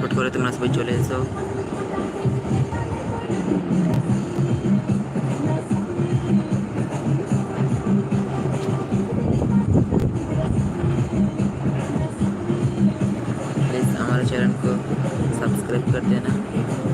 হুট कर तुम्हारा सब चले प्लीज़ हमारे चैनल को सब्सक्राइब कर देना।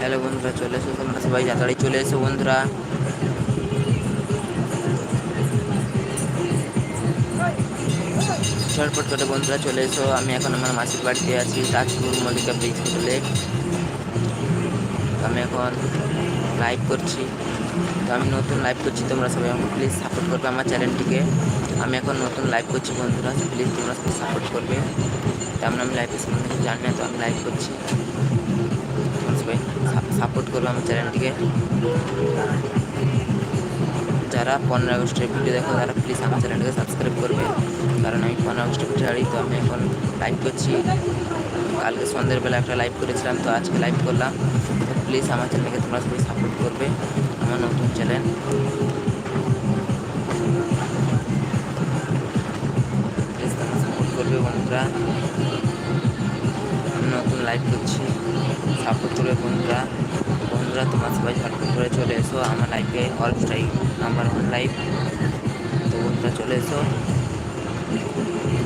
হ্যালো বন্ধুরা, চলে এসো তোমরা সবাই তাড়াতাড়ি চলে এসো বন্ধুরা। ঝটপট করে বন্ধুরা চলে এসো, আমি এখন আমার মাসির বাড়িতে আছি, তাজপুর মল্লিকা ব্রিজ হোটেলে। আমি এখন লাইভ করছি। তো আমি নতুন লাইভ করছি, তোমরা সবাই আমাকে প্লিজ সাপোর্ট করবে আমার চ্যানেলটিকে আমি এখন নতুন লাইভ করছি বন্ধুরা প্লিজ তোমরা সবাই সাপোর্ট করবে। তেমন আমি লাইভের সম্বন্ধে জানি না, তো আমি লাইভ করছি। তোমরা সাপোর্ট করবে আমার চ্যানেলটিকে যারা পনেরো আগস্টের ভিডিও দেখো, তারা প্লিজ আমার চ্যানেলটাকে সাবস্ক্রাইব করবে। কারণ আমি পনেরো আগস্টের ভিডিও ছাড়ি, তো আমি এখন লাইভ করছি। কালকে সন্ধ্যের বেলা একটা লাইভ করেছিলাম, তো আজকে লাইভ করলাম। তো প্লিজ আমার চ্যানেলকে তোমরা সবাই সাপোর্ট করবে, আমার নতুন চ্যানেল প্লিজ তোমরা সাপোর্ট করবে বন্ধুরা। আমি লাইভ করছি। সাপোর্ট করবে বন্ধুরা। বন্ধুরা, তোমার সবাই ঝটপট করে চলে এসো আমার লাইফে অল স্টাই নাম্বার ওয়ান লাইভ তো বন্ধুরা, চলে এসো।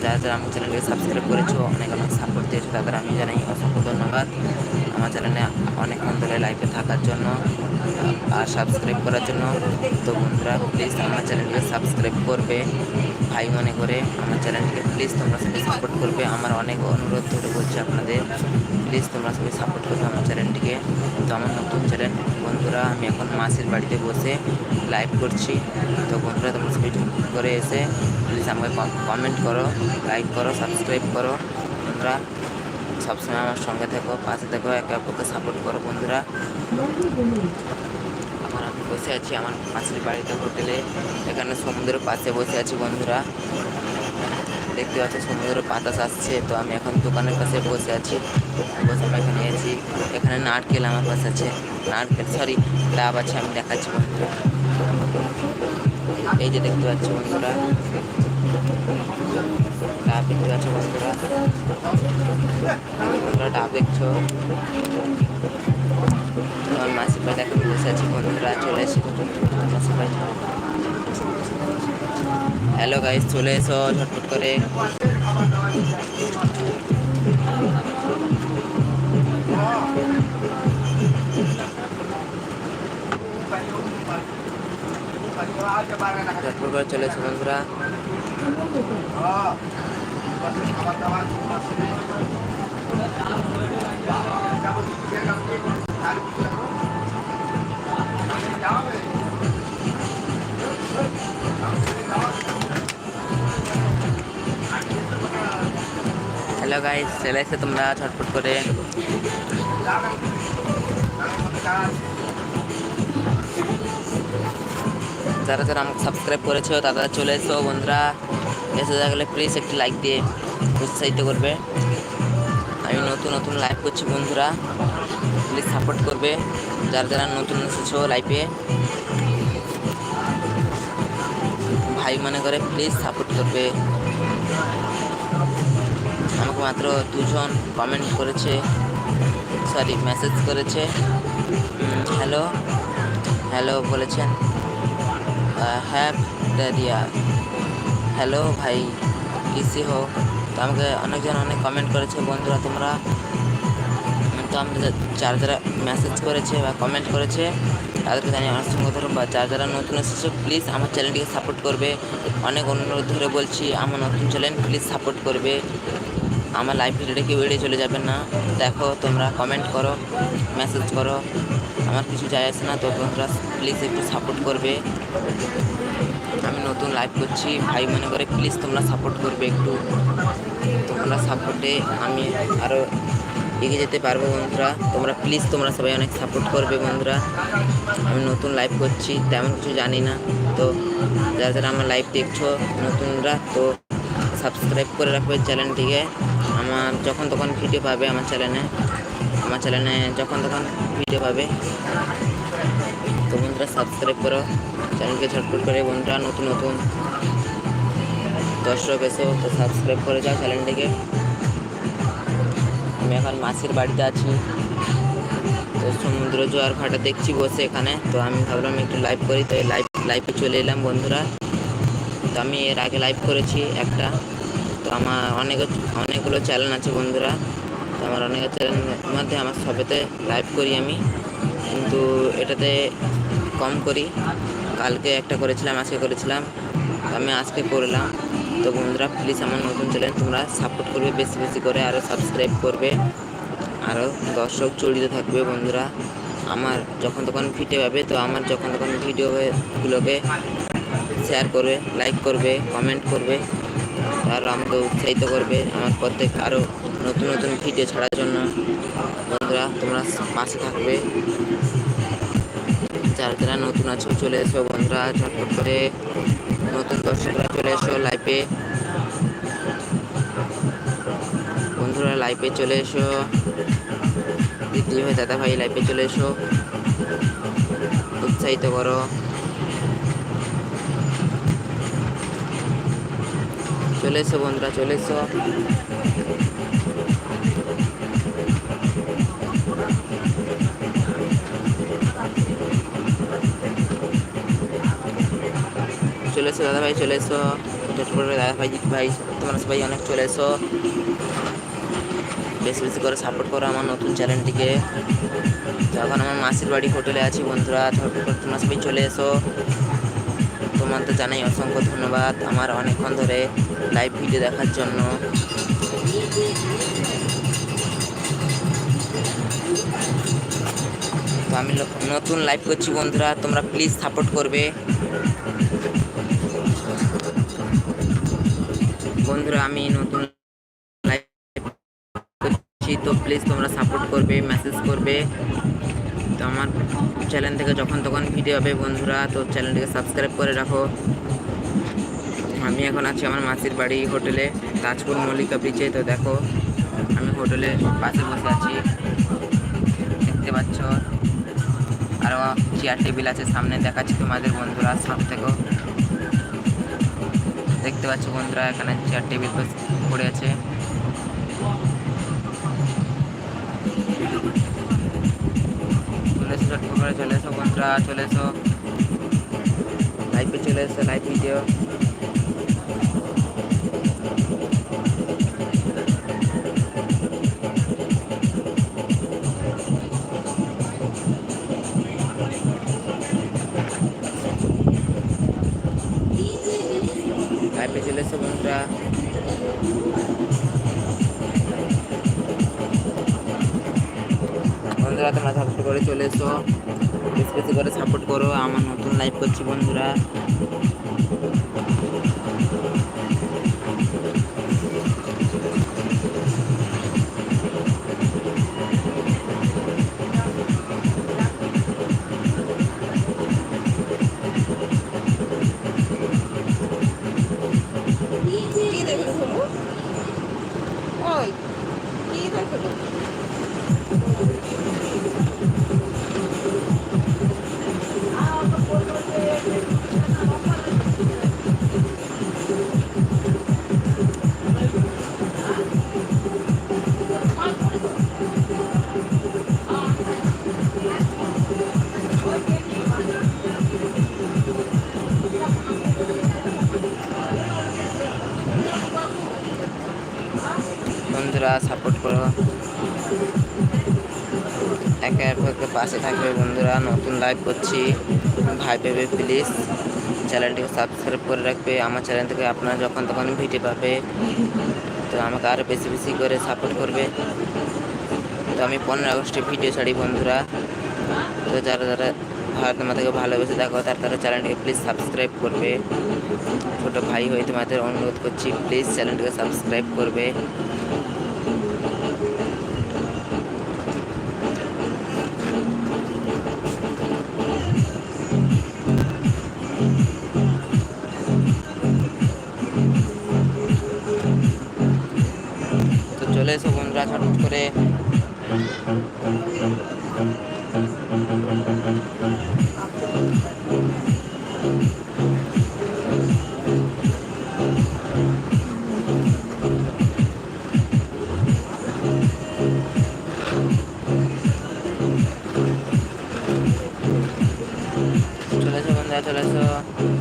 যারা যারা আমার চ্যানেলকে সাবস্ক্রাইব করেছ, অনেক অনেক সাপোর্ট দিয়েছ, তাদের আমি জানাই অসংখ্য ধন্যবাদ। আমার চ্যানেলে অনেকক্ষণ ধরে লাইভে থাকার জন্য আর সাবস্ক্রাইব করার জন্য। তো বন্ধুরা প্লিজ আমার চ্যানেলকে সাবস্ক্রাইব করবে। ভাই মনে করে আমার চ্যানেলটিকে প্লিজ তোমরা সবাই সাপোর্ট করবে। আমার অনেক অনুরোধ ধরে বলছি আপনাদের প্লিজ তোমরা সবাই সাপোর্ট করবে আমার চ্যানেলটিকে। তো আমার নতুন চ্যানেল, বন্ধুরা, আমি এখন মাসির বাড়িতে বসে লাইভ করছি। তো বন্ধুরা, তোমরা সবাই করে এসে প্লিজ আমাকে কমেন্ট করো লাইক করো সাবস্ক্রাইব করো। বন্ধুরা, সবসময় আমার সঙ্গে থেকো, পাশে থেকো, একে অপরকে সাপোর্ট করো বন্ধুরা। বসে আছি আমার মাসির বাড়িতে হোটেলে। এখানে সমুদ্রের পাশে বসে আছি বন্ধুরা। দেখতে পাচ্ছি সমুদ্রের বাতাস আসছে, তো আমি এখন দোকানের পাশে বসে আছি। বসে এখানে আছি। এখানে নারকেল আমার পাশে আছে। নারকেল সরি ডাব আছে, আমি দেখাচ্ছি বন্ধুরা। এই যে দেখতে পাচ্ছি বন্ধুরা। ডাব দেখতে পাচ্ছ বন্ধুরা, ডাব দেখছ? বন্ধুরা চলে এসে মাসির হ্যালো গাইস চলে এসো ঝটপট করে। করে চলে এসো বন্ধুরা। হ্যালো গাইস চলে তোমরা ঝটপট করে যারা যারা আমাকে সাবস্ক্রাইব করেছ তারা চলে এসো বন্ধুরা এসে থাকলে প্লিজ একটি লাইক দিয়ে উৎসাহিত করবে আমি নতুন নতুন লাইভ করছি বন্ধুরা প্লিজ সাপোর্ট করবে যারা যারা নতুন এসেছ লাইফে ভাই মনে করে প্লিজ সাপোর্ট করবে। আমাকে মাত্র দুজন কমেন্ট করেছে সরি মেসেজ করেছে। হ্যালো হ্যালো বলেছেন। হ্যাপ দিয়া হ্যালো ভাই কিসি হো তো আমাকে অনেকজন অনেক কমেন্ট করেছে, বন্ধুরা তোমরা। তো আমি যারা যারা মেসেজ করেছে বা কমেন্ট করেছে, তাদেরকে জানি অসংখ্য বা যারা যারা নতুন এসেছে প্লিজ আমার চ্যানেলটিকে সাপোর্ট করবে। অনেক অনুরোধ ধরে বলছি, আমার নতুন চ্যানেল প্লিজ সাপোর্ট করবে। আমার লাইভ ভিডিওটা কেউ এড়িয়ে চলে যাবে না। দেখো, তোমরা কমেন্ট করো মেসেজ করো। আমার কিছু যায় আসে না, তো তোমরা প্লিজ একটু সাপোর্ট করবে। আমি নতুন লাইভ করছি, ভাই মনে করে প্লিজ তোমরা সাপোর্ট করবে একটু। তোমরা সাপোর্টে আমি আরও এগিয়ে যেতে পারব বন্ধুরা। তোমরা প্লিজ তোমরা সবাই অনেক সাপোর্ট করবে বন্ধুরা। আমি নতুন লাইভ করছি, তেমন কিছু জানি না। তো যারা যারা আমার লাইভ দেখছ, নতুনরা, তো সাবস্ক্রাইব করে রাখবে চ্যানেলটিকে আমার যখন তখন ভিডিও পাবে আমার চ্যানেলে আমার চ্যানেলে যখন তখন ভিডিও পাবে। তো বন্ধুরা সাবস্ক্রাইব করো চ্যানেলকে ঝটপট করে বন্ধুরা, নতুন নতুন দর্শক এসো, তো সাবস্ক্রাইব করে যাও চ্যানেলটিকে আমি এখন মাসির বাড়িতে আছি। তো সমুদ্র জোয়ার ভাটা দেখছি বসে এখানে। তো আমি ভাবলাম একটু লাইভ করি, তো লাইভ লাইভে চলে এলাম বন্ধুরা। তো আমি এর আগে লাইভ করেছি একটা। তো আমার অনেক, অনেকগুলো চ্যানেল আছে বন্ধুরা। তো আমার অনেক চ্যানেলের মধ্যে আমার সবেতে লাইভ করি আমি। কিন্তু এটাতে কম করি। কালকে একটা করেছিলাম, আজকে করেছিলাম। আমি আজকে করলাম। তো বন্ধুরা প্লিজ আমার নতুন চ্যানেল তোমরা সাপোর্ট করবে, বেশি বেশি করে আরও সাবস্ক্রাইব করবে। আরও দর্শক জড়িত থাকবে বন্ধুরা। আমার যখন তখন ফিটে পাবে, তো আমার যখন তখন ভিডিওগুলোকে শেয়ার করবে লাইক করবে কমেন্ট করবে। আর আমাকে উৎসাহিত করবে আমার প্রত্যেক আরও নতুন নতুন ভিডিও ছাড়ার জন্য। বন্ধুরা, তোমরা পাশে থাকবে। যারা যারা নতুন আছো, চলে এসো বন্ধুরা, ঝটপট করে। নতুন দর্শকরা চলে এসো লাইভে বন্ধুরা লাইভে চলে এসো। দ্বিতীয় ভাই দাদা ভাই লাইভে চলে এসো। উৎসাহিত করো। চলে এসো বন্ধুরা, চলে এসো। চলে এসো দাদা ভাই চলে এসো দাদা ভাই ভাই তোমরা সবাই অনেক চলে এসো বেশি বেশি করে সাপোর্ট করো আমার নতুন চ্যানেলটিকে এখন আমার মাসির বাড়ি হোটেলে আছি বন্ধুরা তোমরা সবাই চলে এসো। তোমার তো জানাই অসংখ্য ধন্যবাদ আমার অনেকক্ষণ ধরে লাইভ ভিডিও দেখার জন্য। তো আমি নতুন লাইভ করছি বন্ধুরা, তোমরা প্লিজ সাপোর্ট করবে। বন্ধুরা, আমি নতুন লাইভ করছি তো প্লিজ তোমরা সাপোর্ট করবে মেসেজ করবে। তো আমার চ্যানেল থেকে যখন তখন ভিডিও হবে বন্ধুরা, তো চ্যানেলটিকে সাবস্ক্রাইব করে রাখো। আমি এখন আছি আমার মাসির বাড়ি হোটেলে, তাজপুর মল্লিকা ব্রিজে তো দেখো, আমি হোটেলে পাশে বসে আছি। দেখতে পাচ্ছ? আরও চেয়ার টেবিল আছে, সামনে দেখাচ্ছি তোমাদের বন্ধুরা সব থেকেও দেখতে পাচ্ছ বন্ধুরা, এখানে চেয়ার টেবিল পড়ে আছে। চলে এসো চটপট করে চলে এসো বন্ধুরা, চলে এসো। লাইভে চলে এসো লাইভ ভিডিও লাইভে চলে এসো বন্ধুরা। বন্ধুরা, তোমরা সাপোর্ট করে চলে এসো। বেশি বেশি করে সাপোর্ট করো। আমার নতুন লাইভ করছি বন্ধুরা। বন্ধুরা সাপোর্ট করো। একে একে পাশে থাকবে বন্ধুরা, নতুন লাইভ করছি। ভাই পেবে প্লিজ চ্যানেলটিকে সাবস্ক্রাইব করে রাখবে। আমার চ্যানেল থেকে আপনারা যখন তখন ভিডিও পাবে। তো আমাকে আরও বেশি বেশি করে সাপোর্ট করবে। তো আমি পনেরো আগস্টে ভিডিও ছাড়ি বন্ধুরা। তো যারা যারা ভারত মাতাকে ভালোবেসে দেখো তার তারা চ্যানেলটিকে প্লিজ সাবস্ক্রাইব করবে। ছোটো ভাই হয়ে তোমাদের অনুরোধ করছি প্লিজ চ্যানেলটিকে সাবস্ক্রাইব করবে। চলে এসো বন্ধুরা চলে এসো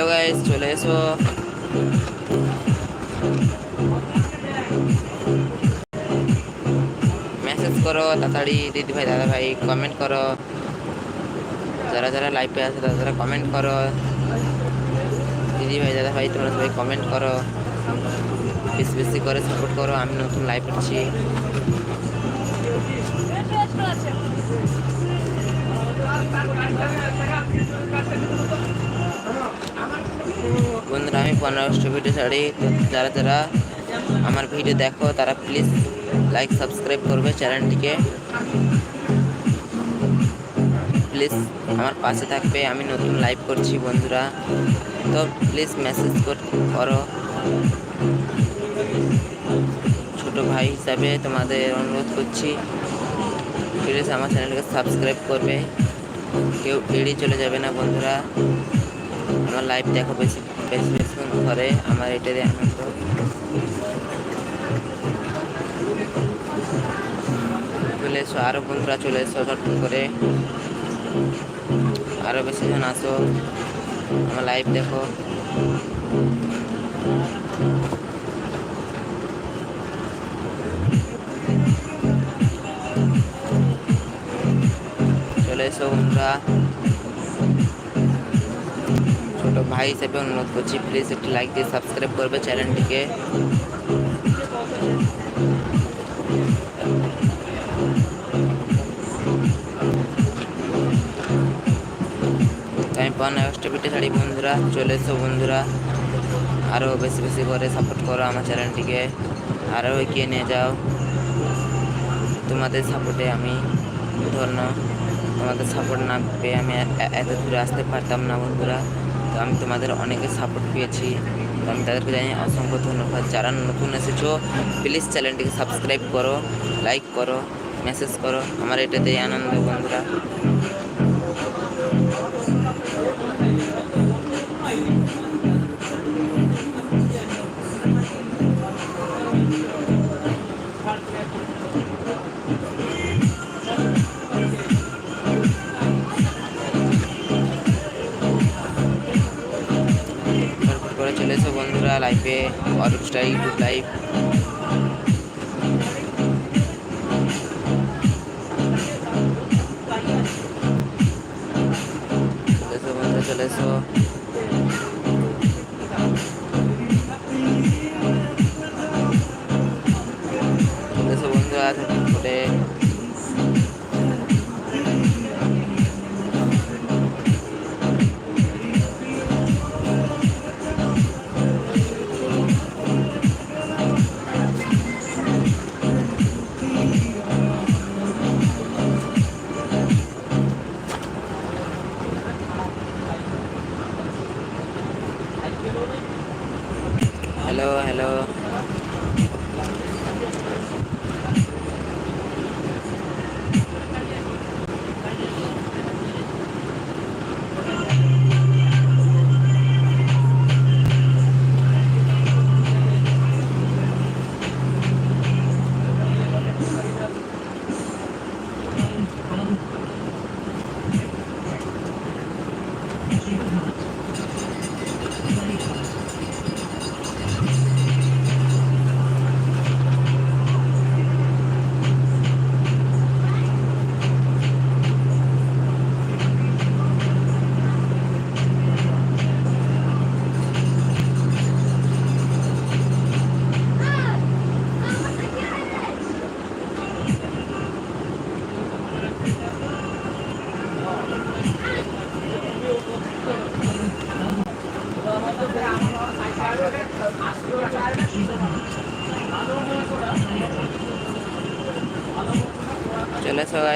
হ্যালো গাইস চলে এসো মেসেজ করো তাড়াতাড়ি দিদি ভাই দাদা ভাই কমেন্ট করো যারা যারা লাইভে আছে তারা যারা কমেন্ট করো দিদি ভাই দাদা ভাই তোমরা সবাই কমেন্ট করো বেশি বেশি করে সাপোর্ট করো আমি নতুন লাইভ করছি বন্ধুরা, আমি পনেরো পনেরোশো ভিডিও ছাড়ি। যারা যারা আমার ভিডিও দেখো, তারা প্লিজ লাইক সাবস্ক্রাইব করবে চ্যানেলটিকে প্লিজ আমার পাশে থাকবে, আমি নতুন লাইভ করছি বন্ধুরা। তো প্লিজ মেসেজ করো ছোট ভাই হিসাবে তোমাদের অনুরোধ করছি প্লিজ আমার চ্যানেলকে সাবস্ক্রাইব করবে। কেউ এড়িয়ে চলে যাবে না বন্ধুরা। আমার লাইভ দেখো বেশি বেশি বেশি ধরে আমার এটারই আনন্দ চলে এসো আরও বন্ধুরা চলে এসো চটপট করে। আরও বেশি জন আসো, আমার লাইভ দেখো। চলে এসো বন্ধুরা। ছোট ভাই হিসেবে অনুরোধ করছি প্লিজ একটি লাইক দিয়ে সাবস্ক্রাইব করবে চ্যানেলটিকে আমি পান এক্সট্রা ভিডিও ছাড়ি বন্ধুরা, চলে এসো বন্ধুরা। আরও বেশি বেশি করে সাপোর্ট করো আমার চ্যানেলটিকে আরও এগিয়ে নিয়ে যাও। তোমাদের সাপোর্টে আমি ধন্য। তোমাদের সাপোর্ট না পেয়ে আমি এত দূরে আসতে পারতাম না বন্ধুরা। তো আমি তোমাদের অনেকে সাপোর্ট পেয়েছি। তো আমি তাদেরকে জানি অসংখ্য ধন্যবাদ। যারা নতুন এসেছ প্লিজ চ্যানেলটিকে সাবস্ক্রাইব করো লাইক করো মেসেজ করো। আমার এটাতেই আনন্দ, বন্ধুরা। করে চলে এসো বন্ধুরা লাইভে অরূপ স্টার ইউটিউব লাইভ চলে এসো বন্ধুরা বন্ধুরা 안.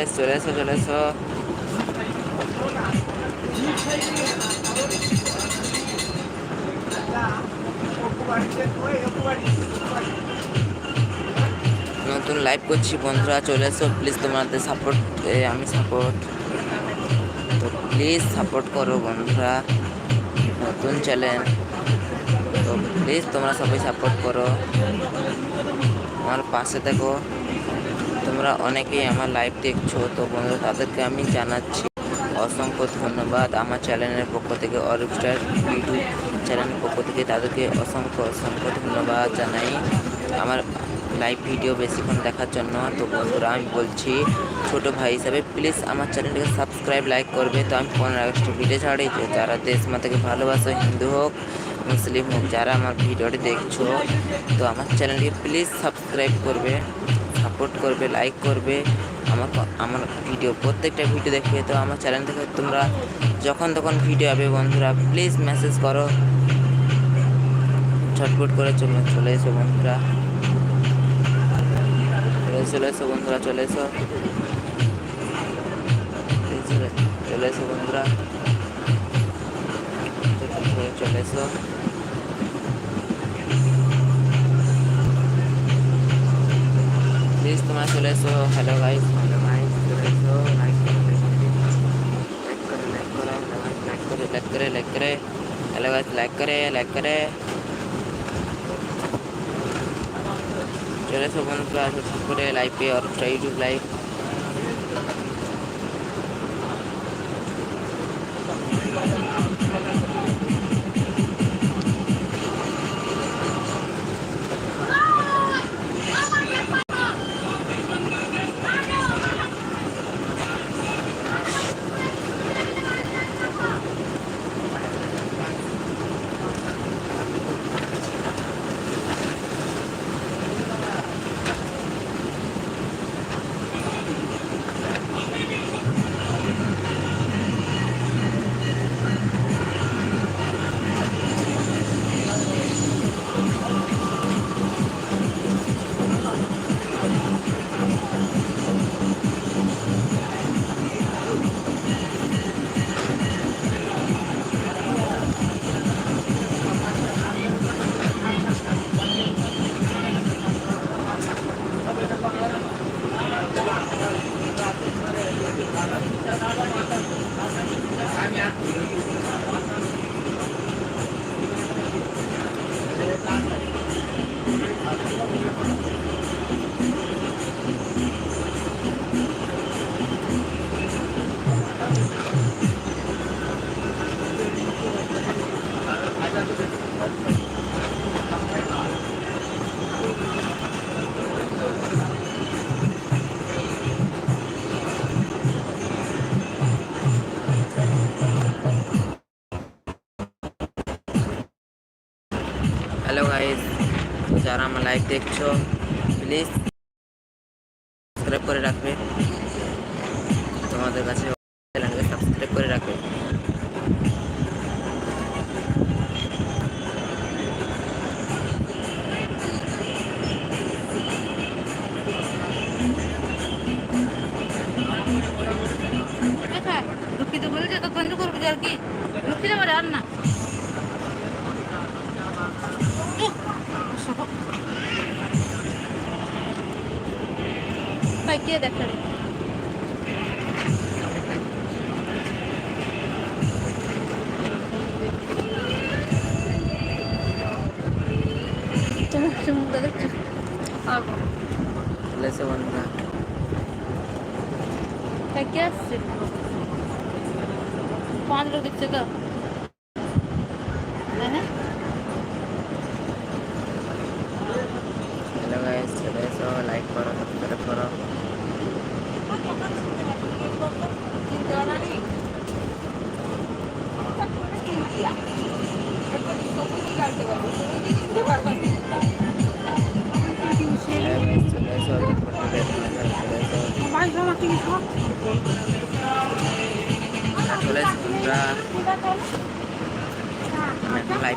গাইস চলে এসো নতুন লাইভ করছি, বন্ধুরা, চলে এসো প্লিজ তোমাদের সাপোর্ট আমি সাপোর্ট তো প্লিজ সাপোর্ট করো, বন্ধুরা, নতুন চ্যানেল তো প্লিজ তোমরা সবাই সাপোর্ট করো। আমার পাশে দেখো তোমরা অনেকেই আমার লাইভ দেখছ, তো বন্ধুরা তাদেরকে আমি জানাচ্ছি অসংখ্য ধন্যবাদ আমার চ্যানেলের পক্ষ থেকে অরূপ স্টার ইউটিউব চ্যানেলের পক্ষ থেকে তাদেরকে অসংখ্য অসংখ্য ধন্যবাদ জানাই আমার লাইভ ভিডিও বেশিক্ষণ দেখার জন্য। তো বন্ধুরা আমি বলছি, ছোট ভাই হিসাবে প্লিজ আমার চ্যানেলটিকে সাবস্ক্রাইব লাইক করবে। তো আমি পনেরো আগস্ট ভিডিও ছাড়ি। যারা দেশ মাতাকে ভালোবাসো, হিন্দু হোক, মুসলিম হোক, যারা আমার ভিডিওটি দেখছ, তো আমার চ্যানেলটিকে প্লিজ সাবস্ক্রাইব করবে। সাপোর্ট করবে লাইক করবে আমার আমার ভিডিও প্রত্যেকটা ভিডিও দেখবে। তো আমার চ্যানেল থেকে তোমরা যখন তখন ভিডিও হবে বন্ধুরা প্লিজ মেসেজ করো। ছটফট করে চলে চলে এসো বন্ধুরা। চলে এসো বন্ধুরা, চলে এসো। চলে এসো বন্ধুরা। চলে এসো। তোমরা চলে এসো হ্যালো গাইস হ্যালো গাইস চলে এসো লাইক করে লাইক করে লাইক করে লাইক করে লাইক করে হ্যালো গাইস লাইক করে লাইক করে চলে এসো বন্ধুরা সাবস্ক্রাইব করে লাইভে আর ইউটিউব লাইভ you. যারা আমার লাইভ দেখছ প্লিজ সাবস্ক্রাইব করে রাখবে। তোমাদের কাছে সাবস্ক্রাইব করে রাখবে। তো বন্ধ করব আর কি। দুঃখিত আর না। কে দেখা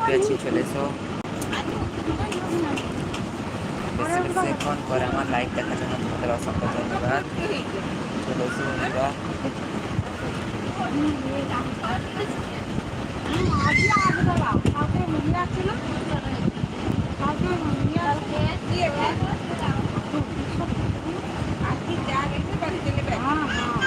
পেয়েছি চলে এসো বেশি বেশি ফোন করে আমার লাইভ দেখার জন্য তোমাদের অসংখ্য ধন্যবাদ। চলে এসো বন্ধুরা